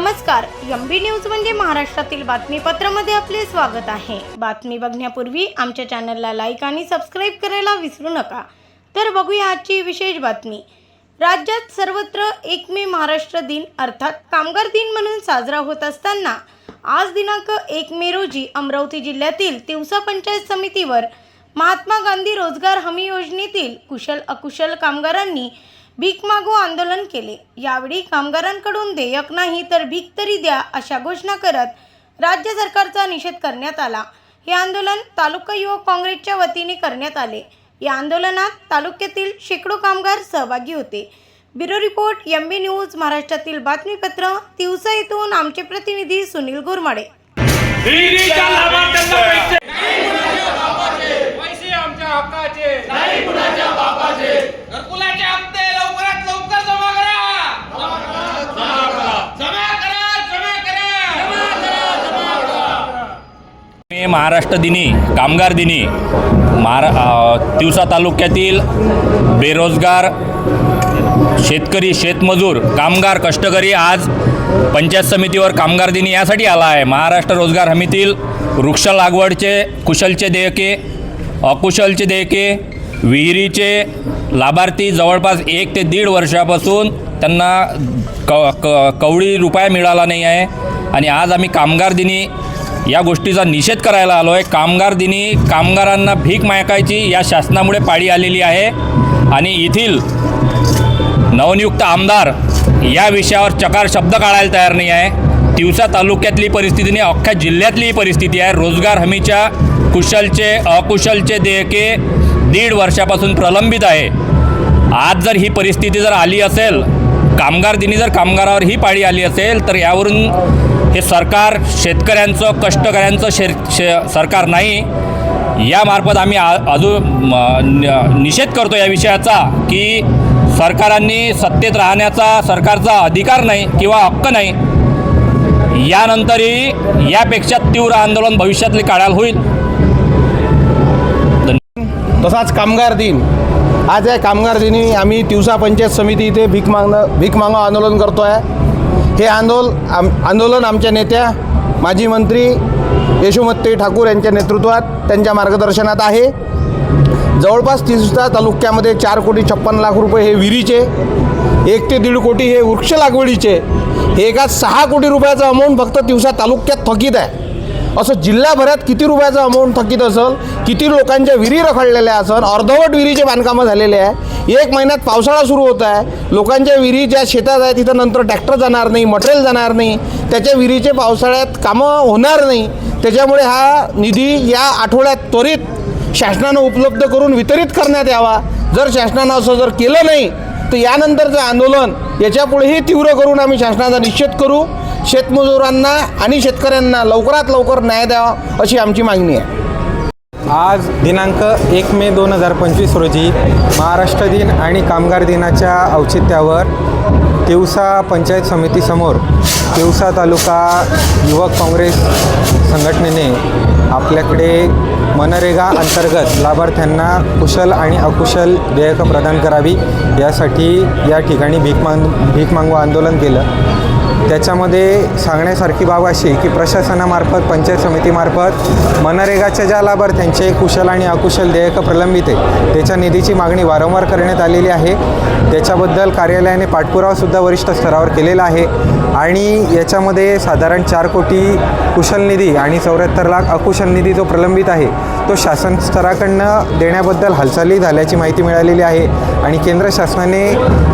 नमस्कार M B news म्हणजे महाराष्ट्रातील बातमीपत्रामध्ये आपले स्वागत आहे. बातमी बघण्यापूर्वी आमच्या चॅनलला लाईक आणि सबस्क्राईब करायला विसरू नका. तर बघूया आजची विशेष बातमी. राज्यात सर्वत्र एक मे महाराष्ट्र दिन अर्थात कामगार दिन म्हणून साजरा होत असताना आज दिनांक एक मे रोजी अमरावती जिल्ह्यातील तिवसा पंचायत समितीवर महात्मा गांधी रोजगार हमी योजनेतील कुशल अकुशल कामगारांनी भीक मागो आंदोलन केले. यावेळी कामगारांकडून देयक नाही तर भीक तरी द्या अशा घोषणा करत राज्य सरकारचा निषेध करण्यात आला. हे आंदोलन तालुका युवक काँग्रेसच्या वतीने करण्यात आले. या आंदोलनात तालुक्यातील शेकडो कामगार सहभागी होते. Bureau report M B news महाराष्ट्रातील बातमीपत्र तिवसा येथून आमचे प्रतिनिधी सुनील गुरमाडे विहिरीच्या लाभार्थ्यांना पैसे पैसे आमच्या हक्काचे नाही कुणाच्या बापाचे घरकुलाचे हप्ते लवकरात लवकर जमा करा जमा करा जमा करा मे महाराष्ट्र दिनी कामगार दिनी महारा तिवसा तालुक्यातील बेरोजगार शेतकरी शेतमजूर कामगार कष्टकरी आज पंचायत समितीवर कामगार दिनी यासाठी आला आहे. महाराष्ट्र रोजगार हमीतील वृक्ष लागवडचे कुशलचे देयके अकुशलचे देयके विहिरीचे लाभार्थी जवळपास एक ते दीड वर्षापासून त्यांना क क कवडी रुपया मिळाला नाही आहे. आणि आज आम्ही कामगार दिनी या गोष्टीचा निषेध करायला आलो आहे कामगार दिनी कामगारांना भीक मायकायची या शासनामुळे पाळी आलेली आहे. आणि येथील नवनियुक्त आमदार या विषयावर चकार शब्द काढायला तयार नाही आहे. तिवसा तालुक्यातली परिस्थिती नाही अख्ख्या जिल्ह्यातली ही परिस्थिती आहे. रोजगार हमीच्या कुशलचे अकुशलचे देयके दीड वर्षापासून प्रलंबित आहे. आज जर ही परिस्थिती जर आली असेल कामगार दिनी जर कामगारावर ही पाळी आली असेल तर यावरून हे सरकार शेतकऱ्यांचं कष्टकऱ्यांचं शे शे सरकार नाही. यामार्फत आम्ही अजून निषेध करतो या विषयाचा की सरकारांनी सत्तेत राहण्याचा सरकारचा अधिकार नाही किंवा हक्क नाही. यानंतरही यापेक्षा तीव्र आंदोलन भविष्यातले काढायला होईल. तसाच कामगार दिन. आज या कामगार दिनी आम्ही तिवसा पंचायत समिती इथे भीक मागणं भीक मागणं आंदोलन करतो आहे हे आंदोल आम आंदोलन आमच्या नेत्या माजी मंत्री यशोमती ठाकूर यांच्या नेतृत्वात त्यांच्या मार्गदर्शनात आहे. जवळपास तिवसा तालुक्यामध्ये चार कोटी छप्पन लाख रुपये हे विहिरीचे एक ते दीड कोटी हे वृक्ष लागवडीचे हे एका सहा कोटी रुपयाचं अमाऊंट फक्त तिवसा तालुक्यात थकीत आहे. असं जिल्ह्याभरात किती रुपयाचं अमाऊंट थकीत असेल किती लोकांच्या विहिरी रखडलेल्या असेल अर्धवट विहिरीचे बांधकामं झालेले आहे एक महिन्यात पावसाळा सुरू होत आहे. लोकांच्या विहिरी ज्या शेतात आहे तिथं नंतर ट्रॅक्टर जाणार नाही मटेरियल जाणार नाही. त्याच्या विहिरीचे पावसाळ्यात कामं होणार नाही. त्याच्यामुळे हा निधी या आठवड्यात त्वरित शासनानं उपलब्ध करून वितरित करण्यात यावा. जर शासनानं असं जर केलं नाही तर यानंतरचं आंदोलन याच्यापुढेही तीव्र करून आम्ही शासनाचा निश्चित करू. शेतमजुरांना आणि शेतकऱ्यांना लवकरात लवकर न्याय द्यावा अशी आमची मागणी आहे. आज दिनांक एक मे दोन हजार पंचवीस रोजी महाराष्ट्र दिन आणि कामगार दिनाच्या औचित्यावर तिवसा पंचायत समितीसमोर तिवसा तालुका युवक काँग्रेस संघटनेने आपल्याकडे मनरेगा अंतर्गत लाभार्थ्यांना कुशल आणि अकुशल देयकं प्रदान करावी यासाठी या ठिकाणी भीक मांग भीक मागू आंदोलन केलं. त्याच्यामध्ये सांगण्यासारखी बाब अशी की प्रशासनामार्फत पंचायत समितीमार्फत मनरेगाच्या ज्या लाभार्थ्यांचे कुशल आणि अकुशल देयकं प्रलंबित आहे त्याच्या निधीची मागणी वारंवार करण्यात आलेली आहे. त्याच्याबद्दल कार्यालयाने पाठपुरावासुद्धा वरिष्ठ स्तरावर केलेला आहे. आणि याच्यामध्ये साधारण चार कोटी कुशल निधी आणि चौऱ्याहत्तर लाख अकुशल निधी जो प्रलंबित आहे तो शासन स्तराकडनं देण्याबद्दल हालचाली झाल्याची माहिती मिळालेली आहे आणि केंद्र शासनाने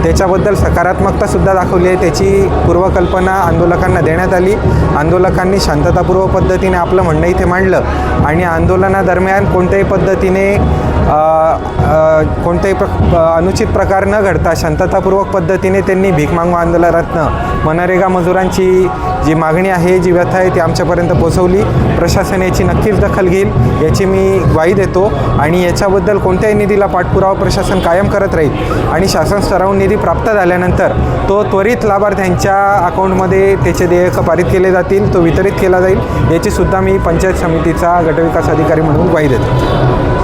त्याच्याबद्दल सकारात्मकतासुद्धा दाखवली आहे. त्याची पूर्वकल्पना आंदोलकांना देण्यात आली. आंदोलकांनी शांततापूर्व पद्धतीने आपलं म्हणणं इथे मांडलं आणि आंदोलनादरम्यान कोणत्याही पद्धतीने कोणत्याही प्र अनुचित प्रकार न घडता शांततापूर्वक पद्धतीने त्यांनी भीक मागू आंदोलनातनं मनरेगा मजुरांची जी मागणी आहे जी व्यथा आहे ती आमच्यापर्यंत पोचवली प्रशासन याची नक्कीच दखल घेईल याची मी ग्वाही देतो. आणि याच्याबद्दल कोणत्याही निधीला पाठपुरावा प्रशासन कायम करत राहील आणि शासन स्तरावरून निधी प्राप्त झाल्यानंतर तो त्वरित लाभार्थ्यांच्या अकाउंटमध्ये त्याचे देयकं पारित केले जातील तो वितरित केला जाईल याची सुद्धा मी पंचायत समितीचा गटविकास अधिकारी म्हणून ग्वाही देतो.